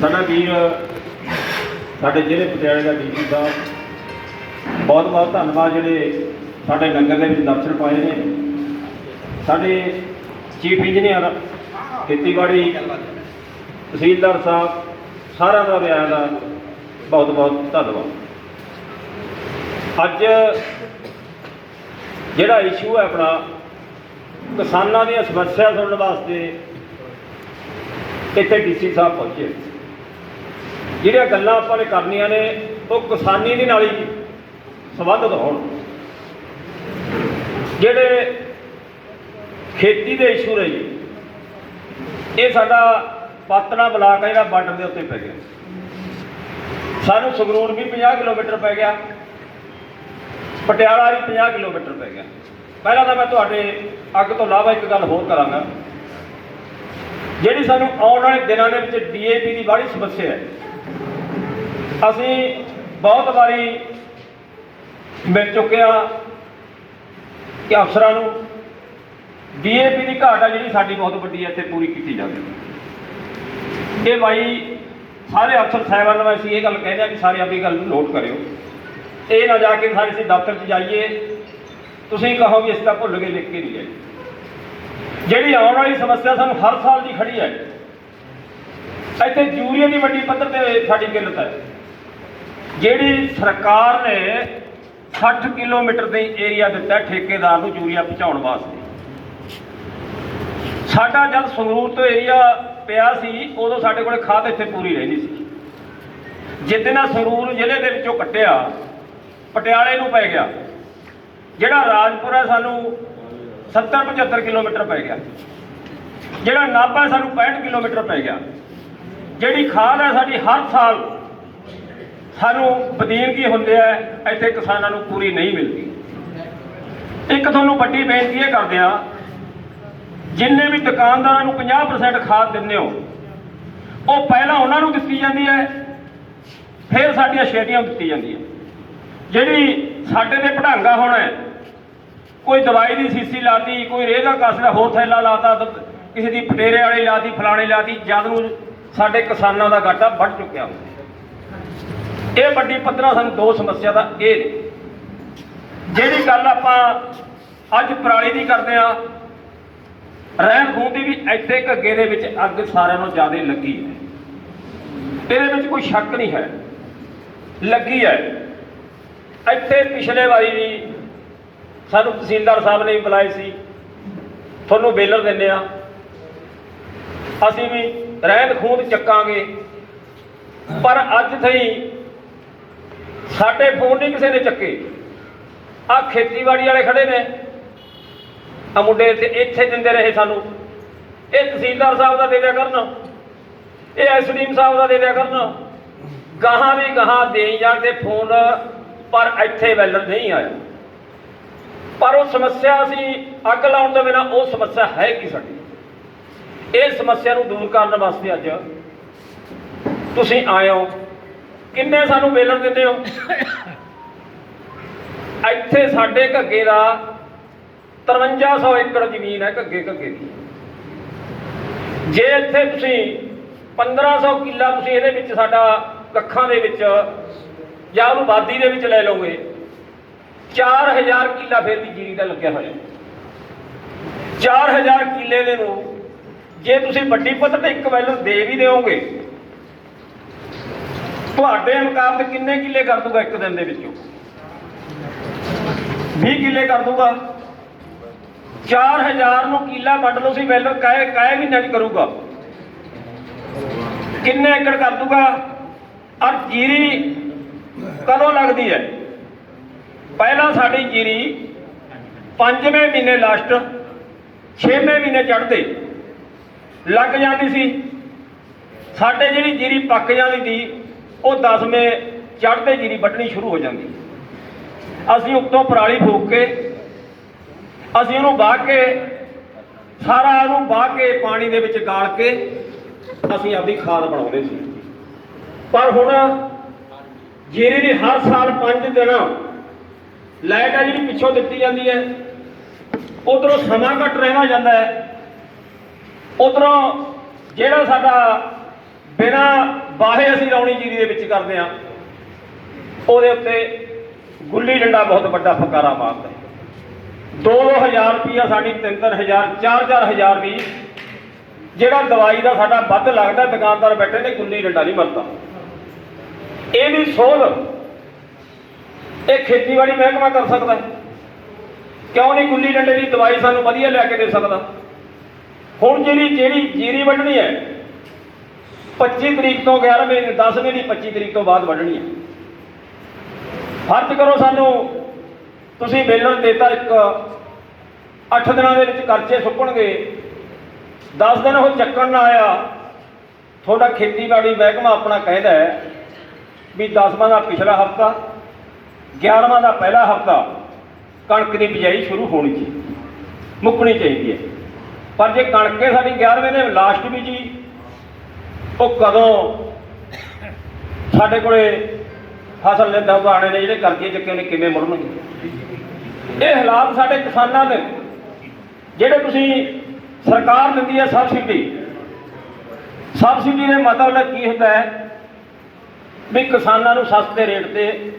ਸਾਡਾ ਵੀਰ, ਸਾਡੇ ਜ਼ਿਲ੍ਹੇ ਪਟਿਆਲੇ ਦਾ ਡੀਸੀ ਸਾਹਿਬ, ਬਹੁਤ ਬਹੁਤ ਧੰਨਵਾਦ ਜਿਹੜੇ ਸਾਡੇ ਨਗਰ ਦੇ ਵਿੱਚ ਦਰਸ਼ਨ ਪਾਏ ਨੇ। ਸਾਡੇ ਚੀਫ ਇੰਜੀਨੀਅਰ ਖੇਤੀਬਾੜੀ ਤਹਿਸੀਲਦਾਰ ਸਾਹਿਬ, ਸਾਰਿਆਂ ਦਾ ਵਿਆਹ ਦਾ ਬਹੁਤ ਬਹੁਤ ਧੰਨਵਾਦ। ਅੱਜ ਜਿਹੜਾ ਇਸ਼ੂ ਹੈ ਆਪਣਾ, ਕਿਸਾਨਾਂ ਦੀਆਂ ਸਮੱਸਿਆ ਸੁਣਨ ਵਾਸਤੇ ਇੱਥੇ ਡੀਸੀ ਸਾਹਿਬ ਪਹੁੰਚੇ। ਜਿਹੜੀਆਂ ਗੱਲਾਂ ਆਪਾਂ ਨੇ ਕਰਨੀਆਂ ਨੇ, ਉਹ ਕਿਸਾਨੀ ਦੇ ਨਾਲ ਹੀ ਸੰਬੰਧਿਤ ਹੋਣ। ਜਿਹੜੇ ਖੇਤੀ ਦੇ ਇਸ਼ੂ ਨੇ ਇਹ ਸਾਡਾ ਪਾਤਣਾ ਬਲਾਕ ਹੈ ਜਿਹੜਾ ਬਾਰਡਰ ਦੇ ਉੱਤੇ ਪੈ ਗਿਆ। ਸਾਨੂੰ ਸੰਗਰੂਰ ਵੀ 50 ਕਿਲੋਮੀਟਰ ਪੈ ਗਿਆ, ਪਟਿਆਲਾ ਵੀ 50 ਕਿਲੋਮੀਟਰ ਪੈ ਗਿਆ। ਪਹਿਲਾਂ ਤਾਂ ਮੈਂ ਤੁਹਾਡੇ ਅੱਗ ਤੋਂ ਇਲਾਵਾ ਇੱਕ ਗੱਲ ਹੋਰ ਕਰਾਂਗਾ। ਜਿਹੜੀ ਸਾਨੂੰ ਆਉਣ ਵਾਲੇ ਦਿਨਾਂ ਦੇ ਵਿੱਚ ਡੀਏਪੀ ਦੀ ਬੜੀ ਸਮੱਸਿਆ ਹੈ ਅਸੀਂ ਬਹੁਤ ਵਾਰੀ ਮਿਲ ਚੁੱਕਿਆ ਕਿ ਅਫਸਰਾਂ ਨੂੰ ਡੀਏਪੀ ਦੀ ਘਾਟ ਆ ਜਿਹੜੀ ਸਾਡੀ ਬਹੁਤ ਵੱਡੀ ਹੈ ਇੱਥੇ ਪੂਰੀ ਕੀਤੀ ਜਾਵੇ ਇਹ ਬਾਈ ਸਾਰੇ ਅਫਸਰ ਸਾਹਿਬਾਨ ਨੂੰ ਅਸੀਂ ਇਹ ਗੱਲ ਕਹਿੰਦੇ ਆ ਕਿ ਸਾਰੇ ਆਪਣੀ ਗੱਲ ਨੂੰ ਨੋਟ ਕਰਿਓ। ਇਹ ਨਾ ਜਾ ਕੇ ਸਾਰੇ ਅਸੀਂ ਦਫ਼ਤਰ 'ਚ ਜਾਈਏ, ਤੁਸੀਂ ਕਹੋ ਵੀ ਅਸੀਂ ਤਾਂ ਭੁੱਲ ਗਏ, ਲਿਖ ਕੇ ਨਹੀਂ ਗਏ ਜਿਹੜੀ ਆਉਣ ਵਾਲੀ ਸਮੱਸਿਆ ਸਾਨੂੰ ਹਰ ਸਾਲ ਦੀ ਖੜੀ ਹੈ। ਇੱਥੇ ਯੂਰੀਆ ਦੀ ਵੱਡੀ ਪੱਧਰ ਤੇ ਸਾਡੀ ਕਿੱਲਤ ਹੈ। ਜਿਹੜੀ ਸਰਕਾਰ ਨੇ 60 ਕਿਲੋਮੀਟਰ ਦੇ ਏਰੀਆ ਦਿੱਤਾ ਠੇਕੇਦਾਰ ਨੂੰ ਯੂਰੀਆ ਪਹੁੰਚਾਉਣ ਵਾਸਤੇ। ਸਾਡਾ ਜਦ ਸੰਗਰੂਰ ਤੋਂ ਏਰੀਆ ਪਿਆ ਸੀ, ਉਦੋਂ ਸਾਡੇ ਕੋਲ ਖਾਦ ਇੱਥੇ ਪੂਰੀ ਰਹਿੰਦੀ ਸੀ। ਜਿੱਦਣ ਸੰਗਰੂਰ ਜ਼ਿਲ੍ਹੇ ਦੇ ਵਿੱਚੋਂ ਕੱਟਿਆ, ਪਟਿਆਲੇ ਨੂੰ ਪੈ ਗਿਆ। ਜਿਹੜਾ ਰਾਜਪੁਰ ਹੈ ਸਾਨੂੰ 70 75 ਕਿਲੋਮੀਟਰ ਪੈ ਗਿਆ। ਜਿਹੜਾ ਨਾਭਾ ਸਾਨੂੰ 65 ਕਿਲੋਮੀਟਰ ਪੈ ਗਿਆ। ਜਿਹੜੀ ਖਾਦ ਹੈ ਸਾਡੀ ਹਰ ਸਾਲ ਸਾਨੂੰ ਬਦੀਨਗੀ ਹੁੰਦੇ ਆ? ਇੱਥੇ ਕਿਸਾਨਾਂ ਨੂੰ ਪੂਰੀ ਨਹੀਂ ਮਿਲਦੀ। ਇੱਕ ਤੁਹਾਨੂੰ ਵੱਡੀ ਬੇਨਤੀ ਇਹ ਕਰਦੇ ਆ, ਜਿੰਨੇ ਵੀ ਦੁਕਾਨਦਾਰਾਂ ਨੂੰ 50% ਖਾਦ ਦਿੰਦੇ ਹੋ, ਉਹ ਪਹਿਲਾਂ ਉਹਨਾਂ ਨੂੰ ਦਿੱਤੀ ਜਾਂਦੀ ਹੈ, ਫਿਰ ਸਾਡੀਆਂ ਸ਼ੇਰੀਆਂ ਦਿੱਤੀ ਜਾਂਦੀ ਹੈ। ਜਿਹੜੀ ਸਾਡੇ ਤੇ ਪੜਾਂਗਾ ਹੋਣਾ ਕੋਈ ਦਵਾਈ ਦੀ ਸੀਸੀ ਲਾਤੀ, ਕੋਈ ਰੇਹ ਦਾ ਕਸ ਹੋਰ ਥੈਲਾ ਲਾਤਾ, ਤਾਂ ਕਿਸੇ ਦੀ ਪਟੇਰੇ ਵਾਲੀ ਲਾਤੀ, ਫਲਾਣੇ ਲਾਤੀ, ਜਦ ਨੂੰ ਸਾਡੇ ਕਿਸਾਨਾਂ ਦਾ ਘਾਟਾ ਵੱਧ ਚੁੱਕਿਆ ਹੁੰਦਾ ਇਹ ਵੱਡੀ ਪੱਧਰਾਂ ਸਾਨੂੰ ਦੋ ਸਮੱਸਿਆ ਦਾ ਇਹ ਨੇ। ਜਿਹੜੀ ਗੱਲ ਆਪਾਂ ਅੱਜ ਪਰਾਲੀ ਦੀ ਕਰਦੇ ਆ ਰਹਿਣ ਖੂਨ ਦੀ ਵੀ ਇੱਥੇ ਘੱਗੇ ਦੇ ਵਿੱਚ ਅੱਗ ਸਾਰਿਆਂ ਨੂੰ ਜ਼ਿਆਦਾ ਲੱਗੀ ਹੈ। ਇਹਦੇ ਵਿੱਚ ਕੋਈ ਸ਼ੱਕ ਨਹੀਂ ਹੈ। ਲੱਗੀ ਹੈ। ਇੱਥੇ ਪਿਛਲੇ ਵਾਰੀ ਵੀ ਸਾਨੂੰ ਤਹਿਸੀਲਦਾਰ ਸਾਹਿਬ ਨੇ ਬੁਲਾਏ ਸੀ। ਤੁਹਾਨੂੰ ਬੇਲਰ ਦਿੰਦੇ ਆ ਅਸੀਂ ਵੀ ਰਹਿਣ ਖੂਨ ਚੱਕਾਂਗੇ। ਪਰ ਅੱਜ ਥਈ ਸਾਡੇ ਫੋਨ ਨਹੀਂ ਕਿਸੇ ਨੇ ਚੱਕੇ। ਆ ਖੇਤੀਬਾੜੀ ਵਾਲੇ ਖੜੇ ਨੇ। ਆ ਮੁੰਡੇ ਤੇ ਇੱਥੇ ਦਿੰਦੇ ਰਹੇ ਸਾਨੂੰ। ਇਹ ਤਹਿਸੀਲਦਾਰ ਸਾਹਿਬ ਦਾ ਦੇ ਦਿਆ ਕਰਨ। ਇਹ ਐਸਡੀਐਮ ਸਾਹਿਬ ਦਾ ਦੇ ਦਿਆ ਕਰਨ। ਗਾਹਾਂ ਵੀ ਗਾਹਾਂ ਦੇਈ ਜਾਣ ਤੇ ਫੋਨ ਪਰ ਇੱਥੇ ਵੈਲਰ ਨਹੀਂ ਆਇਆ। ਪਰ ਉਹ ਸਮੱਸਿਆ ਅਸੀਂ ਅੱਗ ਲਾਉਣ ਤੋਂ ਬਿਨਾਂ ਉਹ ਸਮੱਸਿਆ ਹੈ ਕੀ ਸਾਡੀ? ਇਹ ਸਮੱਸਿਆ ਨੂੰ ਦੂਰ ਕਰਨ ਵਾਸਤੇ ਅੱਜ ਤੁਸੀਂ ਆਏ ਹੋ। ਕਿੰਨੇ ਸਾਨੂੰ ਵੇਲਣ ਦਿੰਦੇ ਹੋ? ਇੱਥੇ ਸਾਡੇ ਘੱਗੇ ਦਾ 5300 ਏਕੜ ਜ਼ਮੀਨ ਹੈ ਘੱਗੇ ਘੱਗੇ ਦੀ। ਜੇ ਇੱਥੇ ਤੁਸੀਂ 1500 ਕਿੱਲਾ ਤੁਸੀਂ ਇਹਦੇ ਵਿੱਚ ਸਾਡਾ ਕੱਖਾਂ ਦੇ ਵਿੱਚ ਜਾਂ ਉਹਨੂੰ ਬਾਦੀ ਦੇ ਵਿੱਚ ਲੈ ਲਓਗੇ 4000 ਕਿੱਲਾ ਫੇਰ ਵੀ ਜੀਰੀ ਦਾ ਲੱਗਿਆ ਹੋਇਆ। 4000 ਕਿੱਲੇ ਦੇ ਨੂੰ ਜੇ ਤੁਸੀਂ ਵੱਡੀ ਪੱਧਰ ਤੇ ਇੱਕ ਵੈਲਰ ਦੇ ਵੀ ਦਿਓਗੇ ਤੁਹਾਡੇ ਮੁਕਾਬਲੇ ਕਿੰਨੇ ਕਿੱਲੇ ਕਰ ਦੂਗਾ ਇੱਕ ਦਿਨ ਦੇ ਵਿੱਚੋਂ? 20 ਕਿੱਲੇ ਕਰ ਦੂਗਾ 4000 ਨੂੰ ਕਿੱਲਾ ਵੰਡ ਲਓ ਸੀ ਵੈਲਰ ਕਾਏ ਕਾਏ ਵੀ ਨਹੀਂ ਕਰੂਗਾ। ਕਿੰਨੇ ਏਕੜ ਕਰ ਦੂਗਾ ਔਰ ਜੀਰੀ ਕਦੋਂ ਲੱਗਦੀ ਹੈ? ਪਹਿਲਾਂ ਸਾਡੀ ਜੀਰੀ ਪੰਜਵੇਂ ਮਹੀਨੇ ਲਾਸਟ, ਛੇਵੇਂ ਮਹੀਨੇ ਚੜ੍ਹਦੇ। ਲੱਗ ਜਾਂਦੀ ਸੀ। ਸਾਡੇ ਜਿਹੜੀ ਜੀਰੀ ਪੱਕ ਜਾਂਦੀ ਸੀ ਉਹ 10ਵੇਂ ਚੜ੍ਹਦੇ ਜੀਰੀ ਵੱਢਣੀ ਸ਼ੁਰੂ ਹੋ ਜਾਂਦੀ। ਅਸੀਂ ਉੱਤੋਂ ਪਰਾਲੀ ਫੂਕ ਕੇ, ਅਸੀਂ ਉਹਨੂੰ ਬਾਹ ਕੇ, ਸਾਰਾ ਉਹਨੂੰ ਬਾਹ ਕੇ ਪਾਣੀ ਦੇ ਵਿੱਚ ਗਾਲ ਕੇ ਅਸੀਂ ਆਪਣੀ ਖਾਦ ਬਣਾਉਂਦੇ ਸੀ। ਪਰ ਹੁਣ ਜੀਰੀ ਦੀ ਹਰ ਸਾਲ 5 ਦਿਨ ਲਾਈਟ ਆ ਜਿਹੜੀ ਪਿੱਛੋਂ ਦਿੱਤੀ ਜਾਂਦੀ ਹੈ। ਉਧਰੋਂ ਸਮਾਂ ਘੱਟ ਰਹਿਣਾ ਜਾਂਦਾ ਹੈ। ਉਧਰੋਂ ਜਿਹੜਾ ਸਾਡਾ ਬਿਨਾ ਬਾਹੇ ਅਸੀਂ ਰੌਣੀ ਜੀਰੀ ਦੇ ਵਿੱਚ ਕਰਦੇ ਆ ਉਹਦੇ ਉੱਤੇ ਗੁੱਲੀ ਡੰਡਾ ਬਹੁਤ ਵੱਡਾ ਫਕਾਰਾ ਮਾਰਦਾ 2-2000 ਰੁਪਈਆ ਸਾਡੀ 3-3000 4-4000 ਵੀ ਜਿਹੜਾ ਦਵਾਈ ਦਾ ਸਾਡਾ ਵੱਧ ਲੱਗਦਾ, ਦੁਕਾਨਦਾਰ ਬੈਠੇ ਨੇ, ਗੁੱਲੀ ਡੰਡਾ ਨਹੀਂ ਮਰਦਾ। ਇਹਦੀ ਸੋਧ, ਇਹ ਖੇਤੀਬਾੜੀ ਮਹਿਕਮਾ ਕਰ ਸਕਦਾ ਕਿਉਂ ਨਹੀਂ ਗੁੱਲੀ ਡੰਡੇ ਦੀ ਦਵਾਈ ਸਾਨੂੰ ਵਧੀਆ ਲੈ ਕੇ ਦੇ ਸਕਦਾ? ਹੁਣ ਜਿਹੜੀ ਜਿਹੜੀ ਜੀਰੀ ਵੱਢਣੀ ਹੈ 25 ਤਰੀਕ ਤੋਂ 11 ਮਹੀਨੇ 10 ਮਹੀਨੇ 25 ਤਰੀਕ ਤੋਂ ਬਾਅਦ ਵੱਢਣੀ ਹੈ। ਫਰਜ਼ ਕਰੋ ਸਾਨੂੰ, ਤੁਸੀਂ ਬੇਲਣ ਦੇਤਾ ਇੱਕ 8 ਦਿਨਾਂ ਦੇ ਵਿੱਚ ਕਰਚੇ ਸੁੱਕਣਗੇ 10 ਦਿਨ ਉਹ ਚੱਕਣ ਨਾ ਆਇਆ, ਤੁਹਾਡਾ ਖੇਤੀਬਾੜੀ ਮਹਿਕਮਾ ਆਪਣਾ ਕਹਿੰਦਾ ਹੈ ਵੀ 10ਵਾਂ ਦਾ ਪਿਛਲਾ ਹਫਤਾ 11ਵਾਂ ਦਾ ਪਹਿਲਾ ਹਫਤਾ ਕਣਕ ਦੀ ਬਿਜਾਈ ਸ਼ੁਰੂ ਹੋਣੀ ਚਾਹੀਦੀ ਮੁੱਕਣੀ ਚਾਹੀਦੀ ਹੈ। ਪਰ ਜੇ ਕਣਕੇ ਸਾਡੀ 11ਵੇਂ ਨੇ, ਲਾਸਟ ਵੀ ਜੀ ਉਹ ਕਦੋਂ ਸਾਡੇ ਕੋਲੇ ਫਸਲ ਲੈਂਦਾ ਉਗਾਣੇ ਨੇ, ਜਿਹੜੇ ਕਰਜ਼ੇ ਚੱਕੇ ਨੇ, ਕਿਵੇਂ ਮੁੜਨਗੇ? ਇਹ ਹਾਲਾਤ ਸਾਡੇ ਕਿਸਾਨਾਂ ਦੇ ਜਿਹੜੇ ਤੁਸੀਂ ਸਰਕਾਰ ਦਿੰਦੀ ਹੈ ਸਬਸਿਡੀ ਸਬਸਿਡੀ ਦੇ ਮਤਲਬ ਕੀ ਹੁੰਦਾ ਹੈ? ਵੀ ਕਿਸਾਨਾਂ ਨੂੰ ਸਸਤੇ ਰੇਟ ਤੇ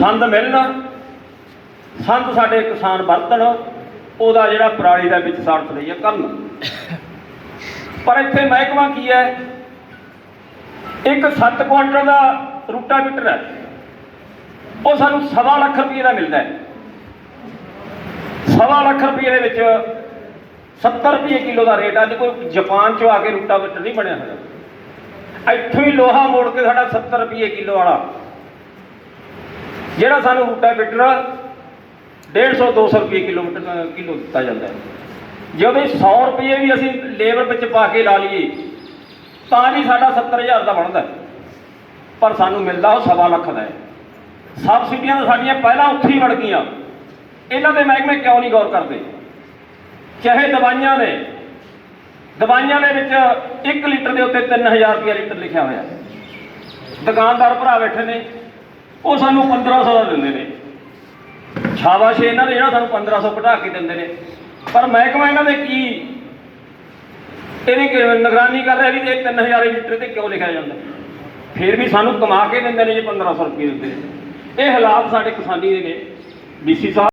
ਸੰਦ ਮਿਲਣ, ਸੰਦ ਸਾਡੇ ਕਿਸਾਨ ਵਰਤਣ, ਉਹਦਾ ਜਿਹੜਾ ਪਰਾਲੀ ਦਾ ਵਿੱਚ ਸਾੜ ਲਈ ਕਰਨ। ਪਰ ਇੱਥੇ ਮਹਿਕਮਾ ਕੀ ਹੈ? ਇੱਕ 7 ਕੁਆਂਟਲ ਦਾ ਰੂਟਾ ਮੀਟਰ ਹੈ। ਉਹ ਸਾਨੂੰ ਸਵਾ ਲੱਖ ਰੁਪਏ ਦਾ ਮਿਲਦਾ ਹੈ। ਸਵਾ ਲੱਖ ਰੁਪਏ ਦੇ ਵਿੱਚ 70 ਰੁਪਏ ਕਿਲੋ ਦਾ ਰੇਟ ਅੱਜ ਕੋਈ ਜਾਪਾਨ ਚੋਂ ਆ ਕੇ ਰੂਟਾ ਮੀਟਰ ਨਹੀਂ ਬਣਿਆ ਹੋਇਆ। ਇੱਥੋਂ ਹੀ ਲੋਹਾ ਮੋੜ ਕੇ ਸਾਡਾ 70 ਰੁਪਏ ਕਿਲੋ ਵਾਲਾ। ਜਿਹੜਾ ਸਾਨੂੰ ਰੂਟਾ ਰੂਟਾਵੀਟਰ 150 200 ਰੁਪਏ ਕਿਲੋਮੀਟਰ ਕਿਲੋ ਦਿੱਤਾ ਜਾਂਦਾ ਹੈ। ਜੇ ਉਹਦੇ 100 ਰੁਪਏ ਵੀ ਅਸੀਂ ਲੇਬਰ ਵਿੱਚ ਪਾ ਕੇ ਲਾ ਲਈਏ, ਤਾਂ ਵੀ ਸਾਡਾ 70000 ਦਾ ਬਣਦਾ ਪਰ ਸਾਨੂੰ ਮਿਲਦਾ ਉਹ ਸਵਾ ਲੱਖ ਦਾ ਹੈ। ਸਬਸਿਡੀਆਂ ਤਾਂ ਸਾਡੀਆਂ ਪਹਿਲਾਂ ਉੱਥੇ ਹੀ ਵੜ ਗਈਆਂ। ਇਹਨਾਂ ਦੇ ਮਹਿਕਮੇ ਕਿਉਂ ਨਹੀਂ ਗੌਰ ਕਰਦੇ? ਚਾਹੇ ਦਵਾਈਆਂ ਨੇ ਦਵਾਈਆਂ ਦੇ ਵਿੱਚ 1 ਲੀਟਰ ਦੇ ਉੱਤੇ 3000 ਰੁਪਏ ਲੀਟਰ ਲਿਖਿਆ ਹੋਇਆ ਦੁਕਾਨਦਾਰ ਭਰਾ ਬੈਠੇ ਨੇ, ਉਹ ਸਾਨੂੰ 1500 ਦਾ ਦਿੰਦੇ ਨੇ। ਸ਼ਾਬਾਸ਼ ਇਹਨਾਂ ਦੇ ਜਿਹੜਾ ਸਾਨੂੰ 1500 ਘਟਾ ਕੇ ਦਿੰਦੇ ਨੇ। ਪਰ ਮਹਿਕਮਾ ਇਹਨਾਂ ਦੇ ਕੀ? ਇਹਨੇ ਨਿਗਰਾਨੀ ਕਰ ਰਿਹਾ ਵੀ ਇਹ 3000 ਲੀਟਰ ਤੇ ਕਿਉਂ ਲਿਖਿਆ ਜਾਂਦਾ? ਫਿਰ ਵੀ ਸਾਨੂੰ ਕਮਾ ਕੇ ਦਿੰਦੇ ਨੇ ਜੇ 1500 ਰੁਪਏ ਦਿੰਦੇ ਇਹ ਹਾਲਾਤ ਸਾਡੇ ਕਿਸਾਨੀ ਦੇ ਨੇ। ਡੀਸੀ ਸਾਹਿਬ